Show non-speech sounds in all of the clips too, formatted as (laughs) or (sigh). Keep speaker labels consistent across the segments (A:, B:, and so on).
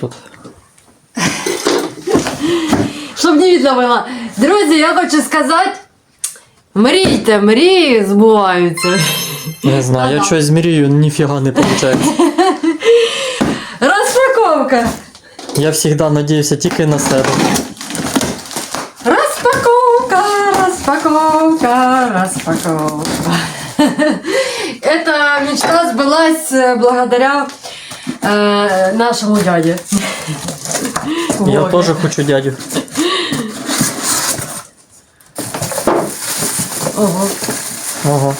A: тут.
B: Щоб не видно було. Друзі, я хочу сказати. Мрійте, мрії збуваються.
A: Не знаю, я
B: Ага.
A: щось мрію, ніфіга не виходить.
B: Розпаковка.
A: Я завжди надіюся тільки на себе.
B: Распаковка, распаковка, распаковка. (laughs) Эта мечта сбылась э, благодаря э, нашему дяде.
A: Я
B: Вове.
A: теж хочу дядю.
B: Ого.
A: Ого.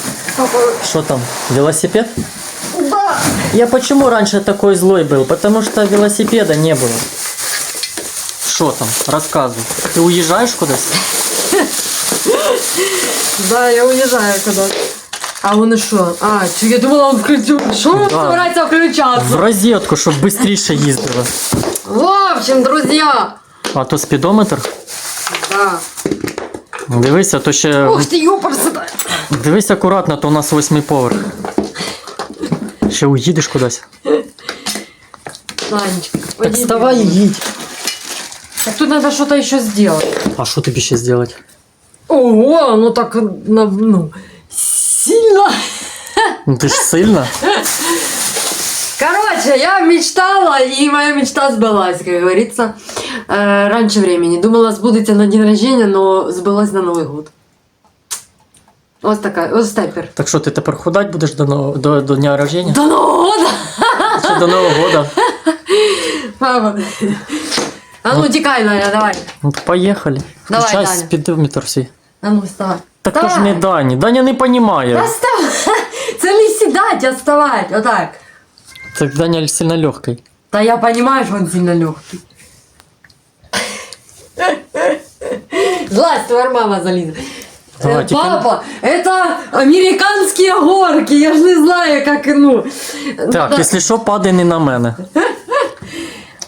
A: Что там? Велосипед?
B: Да.
A: Я почему раньше такой злой был? Потому что велосипеда не было. Что там? Рассказывай. Ты уезжаешь куда-то?
B: Да, я уезжаю куда А он и что? А, чё, я думала, он включил. Что он
A: Да.
B: собирается
A: В
B: включаться?
A: розетку, щоб швидше їздила.
B: В общем, друзья.
A: А то спідометр.
B: Да.
A: Дивись, а то ще.
B: Ух ты, ёпарсы.
A: Дивись акуратно, то у нас восьмий поверх. Ще уїдеш кудись.
B: Танечка,
A: Так
B: пойди.
A: вставай і їдь.
B: Так тут надо что-то еще сделать.
A: А що тобі ще зробити?
B: Ого, ну так, на- ну, сильно.
A: Ну ти ж сильна.
B: Короче, я мечтала, и моя мечта сбылась, как говорится, э, раньше времени. Думала, сбудется на день рождения, но сбылась на Новый год. Ось така, ось степер.
A: Так що ти тепер худать будеш до, нового- до, до дня рождения?
B: До Нового года!
A: Чи до Нового года?
B: Мама. А ну, тікай, Наля, давай.
A: Ну, поїхали.
B: Давай,
A: Включай
B: Даня.
A: спідометр свій.
B: А ну, вставай.
A: Так то ж не Дані. Даня не розуміє.
B: Да вставай! Це не сідать, а вставать, отак.
A: Так Даня сильно легкий.
B: Да я понимаю, что он сильно легкий. Злазь, твоя мама залезет.
A: Давай,
B: Э,
A: теперь-
B: Папа, это американские горки, я ж не знаю, как, ну...
A: Так,
B: да-
A: якщо що, падай не на мене.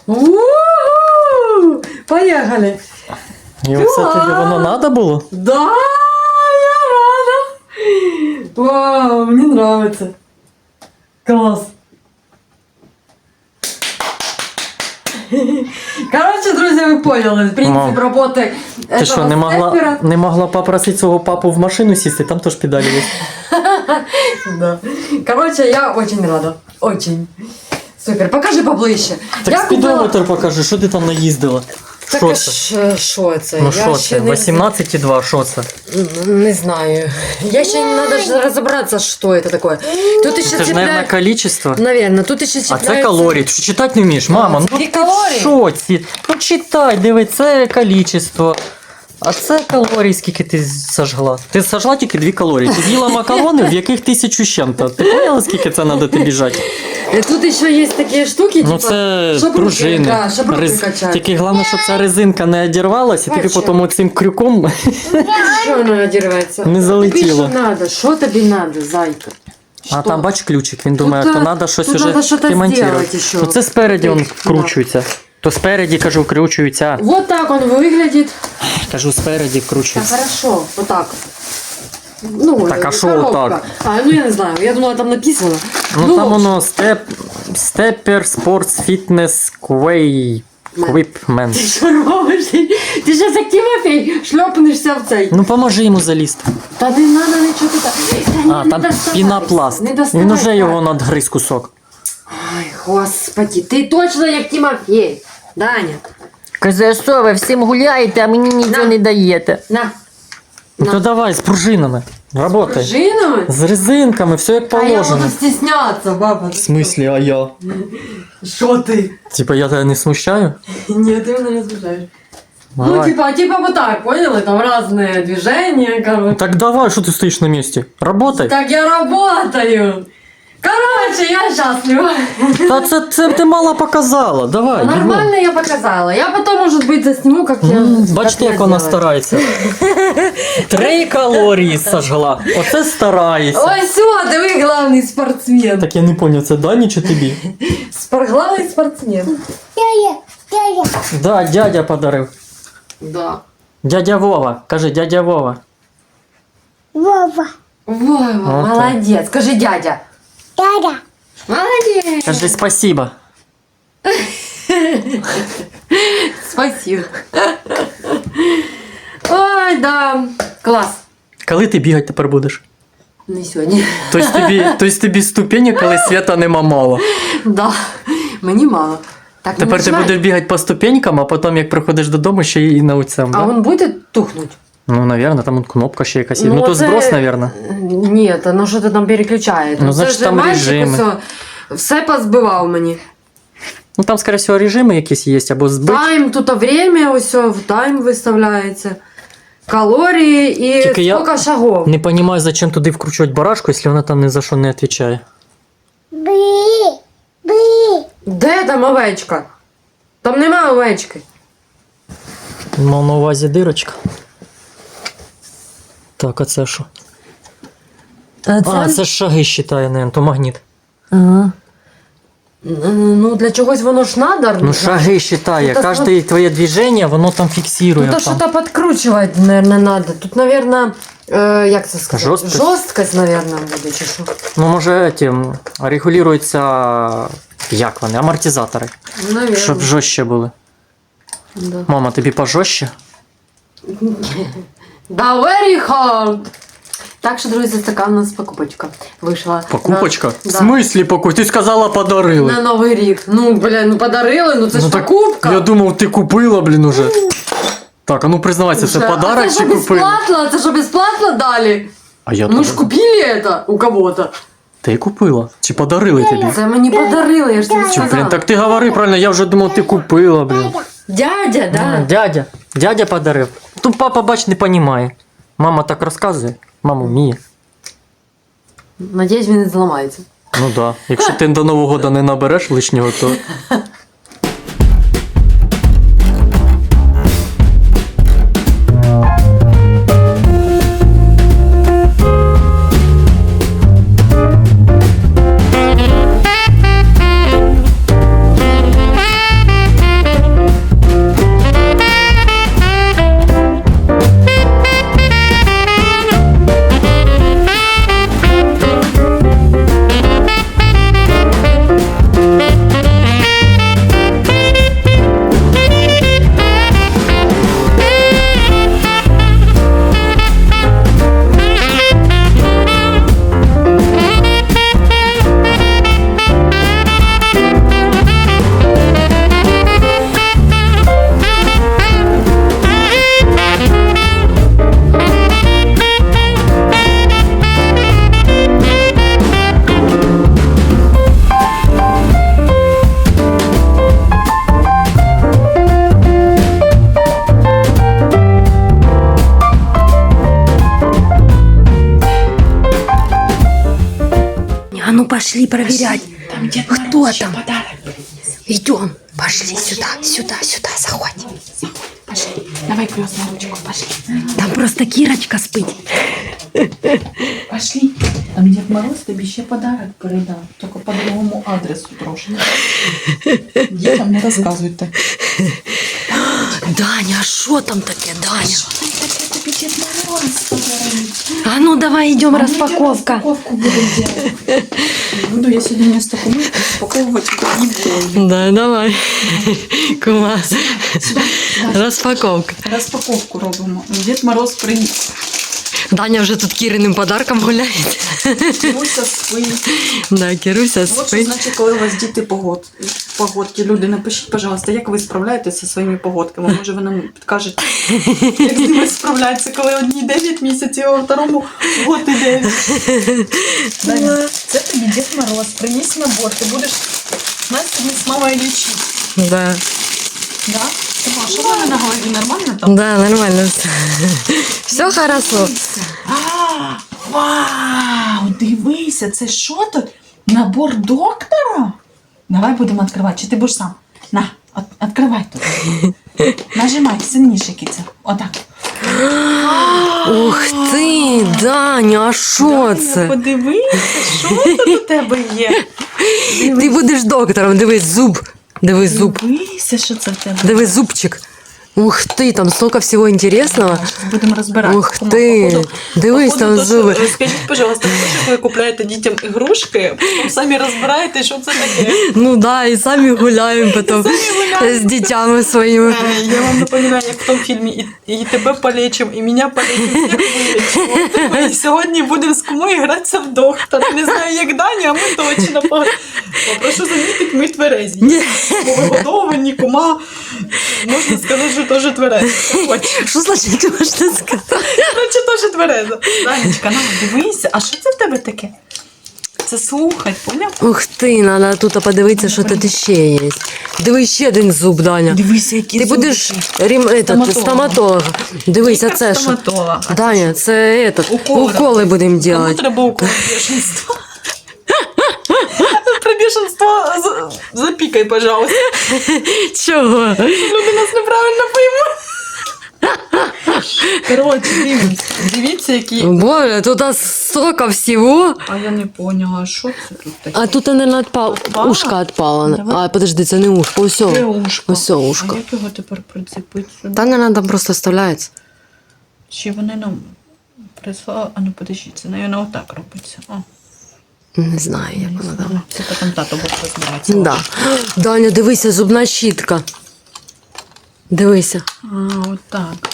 B: У-у-у! Поехали.
A: І оце тобі воно треба було?
B: Да, я рада. Вау, мне нравится. Класс. Короче, друзья, вы поняли принцип
A: Мам,
B: работы
A: Ти
B: этого
A: що, не могла,
B: степера.
A: не могла попросити свого папу в машину сісти, там теж педалі є.
B: Да. Короче, я очень рада. Очень. Супер. Покажи поближе.
A: Так
B: я
A: спідометр покажи, що ти там наїздила?
B: Так,
A: Що
B: а
A: це?
B: ж, що це?
A: Ну
B: шо
A: що
B: ще
A: це?
B: не
A: 18,2, що це?
B: Не знаю. Я ще не надо розібратися, разобраться, что это такое. Тут еще
A: Це ж, мабуть, количество.
B: Наверное, тут еще
A: А це калорії. Ти що читати не вмієш? Мама, ну
B: Які
A: ти що ці? Ну читай, диви, це количество. А це калорій, скільки ти сожгла. Ти сожгла тільки дві калорії. Ти з'їла макарони, в яких тисячу чим-то. Ти поняла, скільки це треба тобі жати?
B: Э, Тут еще есть такие штуки,
A: Ну це
B: щоб руки-
A: пружини.
B: Да, щоб руки
A: Рез-
B: качати.
A: Тільки головне, щоб ця резинка не одірвалася, і
B: Бачу.
A: потім цим крюком
B: Що воно одірветься?
A: Не залетіло.
B: Тобі що надо? Що тобі надо, зайка?
A: А
B: Що?
A: там бач ключик, він думає, то
B: е,
A: треба щось
B: тут
A: уже
B: надо щось
A: ремонтувати.
B: зробити ще.
A: Ну це спереді він вкручується. То спереді, кажу, вкручується.
B: Вот так он выглядит.
A: Кажу, спереді
B: Да,
A: вкручується.
B: хорошо, вот так. Ну,
A: Так, а шо
B: коробка.
A: вот так?
B: А, ну я не знаю, я думала, там написано.
A: Ну, там воно степ, степер, спортс, фітнес, квей, квіпмент.
B: Ти що робиш? Ти зараз як Тимофей шльопнешся в цей.
A: Ну поможи йому залізти.
B: Та не треба нічого тут. Та ні,
A: А,
B: не
A: там
B: доставай,
A: пінопласт.
B: Не доставай,
A: Він уже його надгриз кусок.
B: Ай, господи, ти точно як Тимофей. Даня,
A: Каже, що ви всім гуляєте, а мені нічого
B: На.
A: не даєте.
B: на.
A: Ну то давай, з пружинами. Работай.
B: Пружинами?
A: З резинками, все як
B: А я
A: положено.
B: буду стесняться, баба.
A: В смислі, а я?
B: Що ти?
A: Типа я тебе не смущаю?
B: Ні, ти мене не смущаєш. Ну,
A: Давай.
B: типа, типа вот так, поняли? Там разные движения, короче.
A: Так давай, що ти стоїш на місці? Работай.
B: Так я работаю. Короче, я счастлива.
A: Та це, це ти мало показала. Давай. бігом.
B: Нормально я показала. Я потом, может быть, засниму, как я...
A: М,
B: как
A: Бачите,
B: я
A: як вона
B: делаю.
A: старається. (laughs) Три калорії сожгла. Оце старається.
B: Ой, все, диви, главный спортсмен.
A: Так я не поняв, це Дані чи тобі?
B: Спор... Главный спортсмен.
C: Дядя, дядя,
A: Да, дядя подарив.
B: Да.
A: Дядя Вова. Кажи, дядя Вова.
C: Вова,
B: Вова,
A: Вот так.
B: молодец. Скажи, дядя.
C: Дядя,
B: Молодец.
A: Кажи спасибо.
B: Спасибо. Ой, да. Клас.
A: Коли ти бігати тепер будеш?
B: Не сьогодні.
A: Тобто тобі, тобто тобі ступені, коли (laughs) свята нема мало.
B: Да. Мені мало. Так, не
A: Тепер ти
B: нажимай.
A: будеш бігати по ступенькам, а потім, як приходиш додому, ще і на оцем.
B: А
A: Да?
B: він буде тухнуть?
A: Ну, навірно, там от кнопка ще якась є. Ну,
B: Ну,
A: то
B: це-
A: зброс, навірно.
B: Ні, та ну що ти там переключає?
A: Ну, значить, там режими.
B: Все, все позбивав мені.
A: Ну там, скоріше всього, режими якісь є, або збить.
B: Тайм, тут время, ось в тайм виставляється. Калорії і
A: Тільки я-
B: скільки шагов.
A: Не розумію, зачем туди вкручувати барашку, якщо вона там ні за що не відповідає.
C: Би. Би.
B: Де там овечка? Там нема овечки.
A: Мав на увазі дирочка. Так, а це що? А, це ж шаги вважає, не, то магніт.
B: Ага. Ну, для чогось воно ж надо.
A: Ну, шаги.
B: Ну, та
A: Кожне твоє движення, воно там фіксує.
B: Ну, то
A: там.
B: что-то подкручивать, наверное, надо. Тут, наверное, э, як це сказати?
A: Жорсткость?
B: Жорсткость, наверное, буде, чи що.
A: Ну, може, тим, регулюються, як вони, амортизатори,
B: Наверное.
A: щоб жорстче були.
B: Да.
A: Мама, тобі пожорстче? (laughs)
B: да, very hard. Так що, друзі, така у нас покупочка вийшла.
A: Покупочка?
B: На,
A: В
B: да,
A: смислі покупочка? Ти сказала подарили.
B: на Новий рік. Ну, бля, ну подарили, ну це ж
A: так
B: покупка.
A: Я думав, ти купила, блін, уже. Так, а ну признавайся, це подарок
B: а це
A: чи купила?
B: безплатно? Це що безплатно дали?
A: А я
B: Ну ж купили это у кого-то.
A: Ти купила? Чи подарили тобі?
B: Це мені подарили, я ж тобі сказала.
A: блін, так ти говори правильно, я вже думав, ти купила, блін.
B: Дядя, да.
A: Дядя, дядя подарив. Тут папа, бач, не розуміє. Мама так розказує, мама вміє.
B: Надіюсь, він не зламається.
A: Ну да. Якщо ти до Нового року не набереш лишнього, то. (laughs)
D: пошли проверять.
E: Там Дед
D: Кто
E: Мороз еще
D: там?
E: подарок принес.
D: Идем. Пошли сюда, сюда, сюда, заходь.
E: Пошли. Давай крестную ручку. Пошли.
D: Там просто Кирочка спить.
E: Пошли. Там Дед Мороз тобі ще подарок передав. Тільки по другому адресу трошки. Дітям не розказуйте.
D: Даня, а что там таке, Даня?
E: Що там таке тобі Дед Мороз подарив?
D: А ну давай идем
E: А ми
D: распаковка.
E: Распаковку будемо делать. Буду я сьогодні вместо кумы распаковывать не буду.
D: Да, давай. Класс.
E: Сюди, сюди.
D: Распаковка.
E: Розпаковку робимо. Дед Мороз приніс.
D: Даня вже тут Кіриним подарком гуляє.
E: Руся спить.
D: Да, Кіруся
E: От що значить, коли у вас діти погод, погодки. Люди, напишіть, пожалуйста, як ви справляєтеся зі своїми погодками? Може, ви нам підкажете, як з ними справляються, коли одній 9 місяців, а второму год і 9. Даня, це тобі Дід Мороз, приніс набор, ти будеш нас сьогодні з мамою лічити.
D: Да.
E: Да? Що в мене на голові нормально там?
D: Да, нормально все. (laughs) Все хорошо.
E: А, вау, дивися, це що тут? Набор доктора? Давай будемо відкривати, чи ти будеш сам? На, от, відкривай тут. (laughs) Нажимай, сильніше, киця. Отак.
D: Ух ти, Даня, а що
E: Даня,
D: це?
E: Подивися, що тут у тебе є. (laughs)
D: Ти будеш доктором, дивись зуб. Дивись зуб.
E: Дивися, що це в тебе.
D: Дивись зубчик.
B: Ух ти, там столько всього інтересного.
E: Будемо розбирати.
B: Ух ти,
E: походу-
B: дивись там зуби.
E: Скажіть, пожалуйста, що ви купляєте дітям ігрушки, потім самі розбираєте, що це таке.
B: Ну да, і самі гуляємо потім з дітями своїми.
E: Е, Я вам напоминаю, як в тому фільмі і, тебе полечим, і мене полечим, всіх вилечимо. Ми сьогодні будемо з кумою гратися в доктора. Не знаю, як Даня, а ми точно Попрошу замітити, ми тверезі. Бо вигодовані, кума, можна сказати, що теж тверезі.
B: Що значить можна сказати?
E: Коротше, теж твереза. Данечка, на, дивися, а що це в тебе таке? Це слухай, поняв?
B: Ух ти, треба тут подивитися, що тут ще є. Дивись, ще один зуб, Даня.
E: Дивися, які
B: Ти будеш рім, этот,
E: Стоматолога.
B: стоматолог. Дивись, а це що?
E: стоматолога.
B: Даня, це этот,
E: Уколи.
B: уколи будемо
E: Кому
B: робити.
E: треба укол бешенства? (laughs) Про бешенство запікай, пожалуйста.
B: Чого?
E: Люди нас неправильно поймуть. Коротше, дивіться, дивіться, які.
B: Боже, тут а столько всего.
E: А я не поняла, що це тут таке?
B: А тут не ушко отпало.
E: Давай.
B: А, подожди, це не ушко,
E: Де
B: усьо.
E: ушко?
B: Усьо ушко.
E: А як його тепер прицепити сюди?
B: Та не надо просто вставляється.
E: Чи вони нам прислали? А ну подождіть, це, навіть, отак робиться. О,
B: Не знаю, як воно там.
E: це потім тато буде розбиратися.
B: Да. Даня, дивися, зубна щітка. Дивися.
E: А, отак.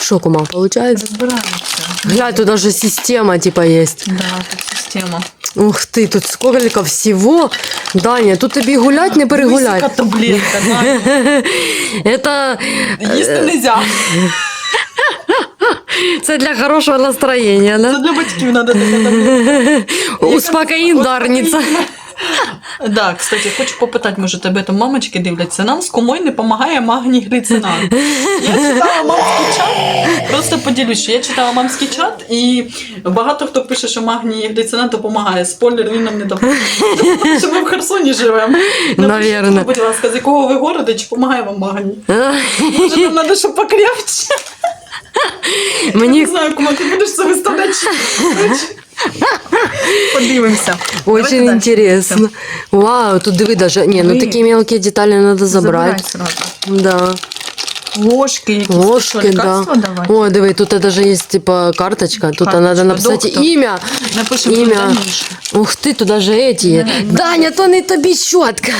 B: Що, кума, виходить?
E: Розбирається.
B: Глянь, тут даже система типа есть.
E: Да, тут система.
B: Ух ты, тут сколько всего. Даня, тут тобі гулять, не перегулять.
E: Висока таблетка, Даня.
B: Это, (laughs)
E: Їсти нельзя.
B: це для хорошого настроєння,
E: Це
B: да?
E: для батьків треба таке таблетка. (laughs)
B: Успокоїндарниця.
E: Да, кстати, хочу попитати, може тебе там мамочки дивляться. Нам з кумою не допомагає магній гліцинат. Я читала мамський чат, просто поділюсь, що я читала мамський чат, і багато хто пише, що магній гліцинат допомагає. Спойлер, він нам не допомагає. Тому Що ми в Херсоні живемо. Напишіть,
B: Наверно.
E: Будь ласка, з якого ви города, чи допомагає вам магній? Може, нам треба, щоб покрепче? Я не знаю, кому ти будеш це виставляти. Коротше, (laughs) Подивимося.
B: очень
E: Давайте
B: интересно. Вау, тут диви даже. Не, ну
E: Диви.
B: такі мелкі деталі надо
E: Забирай
B: забрати.
E: сразу.
B: Да.
E: Ложки, якісь
B: Ложки,
E: що,
B: да.
E: лекарства давати?
B: О, диви, тут даже есть типа карточка. Тут
E: Карточка,
B: надо написать
E: доктор.
B: имя.
E: Напишемо
B: Ім'я. Ух ти, тут даже эти є. Даня, то не тобі щотка.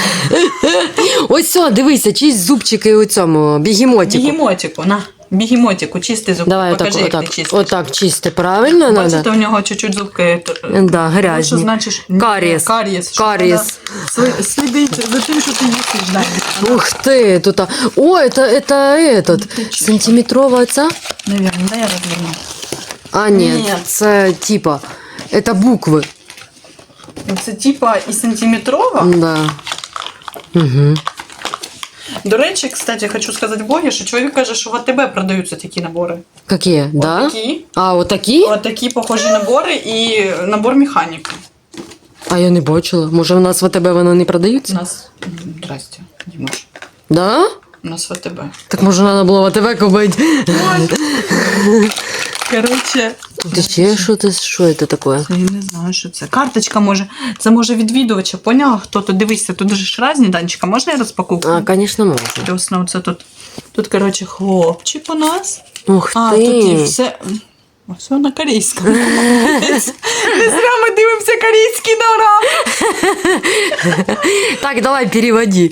B: (laughs) Ось все, дивися, чисть зубчики у цьому бігемотику.
E: Бігемотику, на. Бігемотику, чистий зуб.
B: Давай отак,
E: Покажи, як ти
B: отак,
E: чистиш.
B: отак чисти, правильно
E: Бачите,
B: надо?
E: у нього чуть-чуть зубки.
B: Да,
E: Що
B: грязні.
E: значиш?
B: Карієс.
E: Карієс. Що
B: Карієс.
E: треба сли- Слідити за тим, що ти їсиш, Даня.
B: Ух ты, тут... а- О, это, это этот, сантиметровая ця?
E: Наверное, да, я розверну.
B: А, ні,
E: Ні.
B: це типа, это букви.
E: Це типа і сантиметрова.
B: Да. Угу.
E: До речі, кстати, хочу сказати Богі, що чоловік каже, що в АТБ продаються такі набори.
B: Какие, да?
E: Такі.
B: А, вот такі?
E: От такі похожі набори і набор механіки.
B: А я не бачила. Може, у нас в АТБ воно не
E: У
B: продаються?
E: нас. М, Здрасте, Дімош.
B: Да?
E: У нас в АТБ.
B: Так може треба було в АТБ купити.
E: Коротше,
B: Тут ще що це, що це таке?
E: я не знаю, що це. Карточка може. Це може відвідувача, поняла? Хто тут дивися, тут же ж різні данчика. Можна я розпаковку?
B: А, звісно, можна.
E: Плюсно, оце тут. Тут, коротше, хлопчик у нас.
B: Ух
E: А, тут і все. Все на корейському. (laughs) Не зря ми дивимося корейський нарам.
B: Так, давай переводи.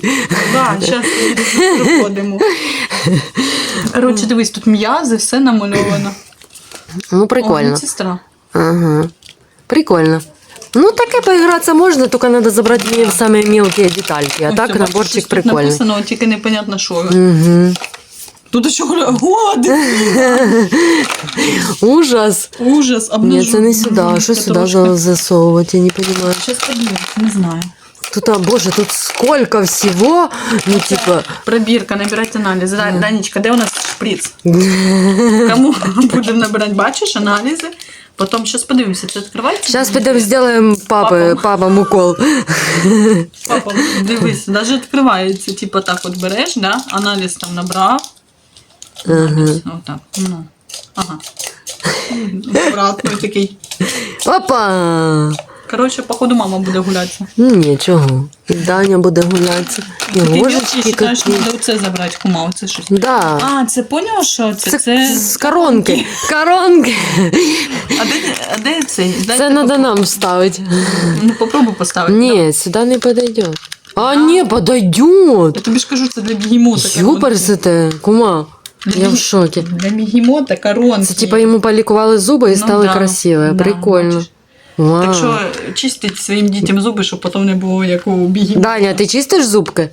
E: Так, зараз приходимо. Коротше, дивись, тут м'язи, все намальовано.
B: Ну,
E: О,
B: прикольно.
E: медсестра.
B: Ага. Прикольно. Ну, таке поиграться можно, только надо забрать мне самые мелкие детальки. А
E: Ну,
B: так
E: все, бачиш,
B: наборчик
E: щось тут
B: прикольный.
E: написано, тільки непонятно, що.
B: Угу.
E: Тут ще говорю, о, (laughs)
B: Ужас.
E: ужас,
B: Ні, це не сюди. Що сюди за- засовувати? Я не (laughs) понимаю.
E: Сейчас подивимось, не знаю.
B: Тут, а, боже, тут сколько всего. Ну, типа,
E: Пробірка, набирати аналізи. Да, Данечка, де у нас шприц? (laughs) Кому (laughs) будемо набирати, бачиш, аналізи? Потім зараз подивимося, це відкривається?
B: сейчас пойдем сделаем папы,
E: Папам.
B: укол.
E: Папа, дивись, навіть відкривається, типу так от береш, да? аналіз там набрав. Аналіз, отак, ну. Ага. Обратно такий.
B: Опа!
E: Коротше, походу, мама буде гулятися.
B: Ні, чого. І Даня буде гулятися. І
E: Ти
B: ложечки
E: вважаєш, що
B: які.
E: треба оце забрати, кума, оце щось.
B: Да.
E: А, це поняла, що це?
B: Це,
E: Це,
B: з коронки. Коронки.
E: А де, а де цей? Дайте
B: Це треба нам вставити.
E: Ну, попробуй поставити.
B: Ні, сюди не подойде. А, ні, подойдет.
E: Я тобі ж кажу, це для бігемота.
B: Юперсите, кума. Я в шокі.
E: Для бігемота коронки.
B: Це типа йому полікували зуби і
E: Ну
B: стали
E: да,
B: красиві.
E: да,
B: Прикольно.
E: бачиш.
B: Вау.
E: Так що чистить своїм дітям зуби, щоб потім не було як у бігемота.
B: Даня, ти чистиш зубки?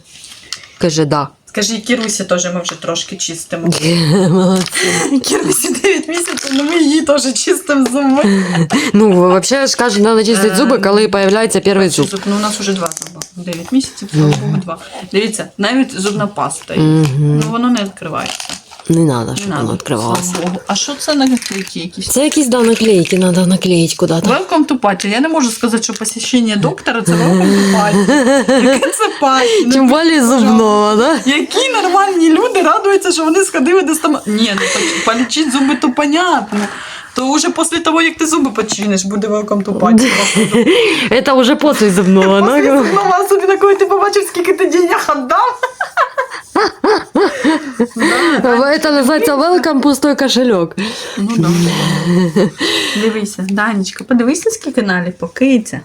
B: Каже, да.
E: Скажи, Кірусі теж ми вже трошки чистимо. (laughs) Кірусі 9 місяців, але ми її теж чистимо зуби.
B: Ну, взагалі ж кажуть, треба чистити зуби, коли з'являється перший зуб.
E: Зуб, ну у нас вже два зуба. 9 місяців, слава Богу, два. Дивіться, навіть зубна паста є. Ну воно не відкривається.
B: Не треба, щоб
E: надо,
B: воно відкривалося.
E: слава Богу. А що це наклейки якісь?
B: Це якісь да, наклейки, треба наклеїти куди-то.
E: Welcome to party. Я не можу сказати, що посещення доктора це welcome to party. Яке це парті? Ну, (laughs)
B: Тим більше зубного, да?
E: Які нормальні люди радуються, що вони сходили до стома. Ні, ну полічить зуби, то понятно. То вже після того, як ти зуби починиш, буде welcome to party.
B: Это уже после зубного,
E: Після зубного, особливо, коли ти побачив, скільки ти денег віддав.
B: Это називається welcome пустой кошелек.
E: Ну да. Дивися, Данечка, подивися, скільки наліпок, киця.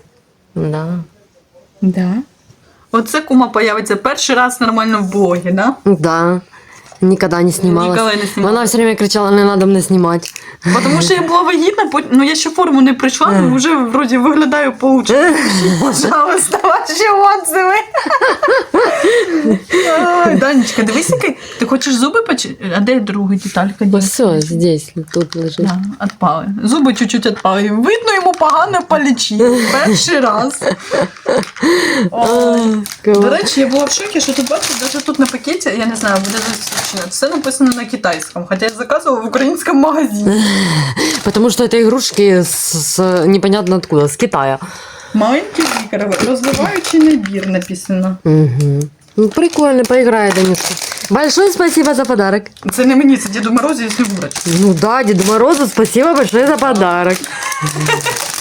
B: Да.
E: Да. Оце кума появиться перший раз нормально в блогі, да?
B: Да. Никогда не снималась.
E: Ніколи не знімала.
B: Вона все время кричала, не надо мене знімати.
E: Тому що я була вагітна, пот- ну я ще форму не прийшла, але вже вроді виглядаю получше. Пожалуйста, ваші отзиви. Ой, Данечка, дивись, який. Ти хочеш зуби почистити? А де друга деталька?
B: Все, здесь, тут лежить.
E: Да, отпали. Зуби чуть-чуть отпали. Видно, йому погано полічити. Перший раз. Ой. До речі, я була в шокі, що тут бачиш, навіть тут на пакеті, я не знаю, буде зустрічено. Все написано на китайському, хоча я заказувала в українському магазині. (laughs)
B: Потому что это игрушки с, с непонятно откуда, с Китая.
E: Маленький лікар, розвиваючий набір написано.
B: Угу. Ну, прикольно, поиграй, Данюшка. Большое спасибо за подарок.
E: Це не мені, це Діду Морозу і Снігурочка.
B: Ну да, Деду Морозу спасибо большое за подарок. (laughs)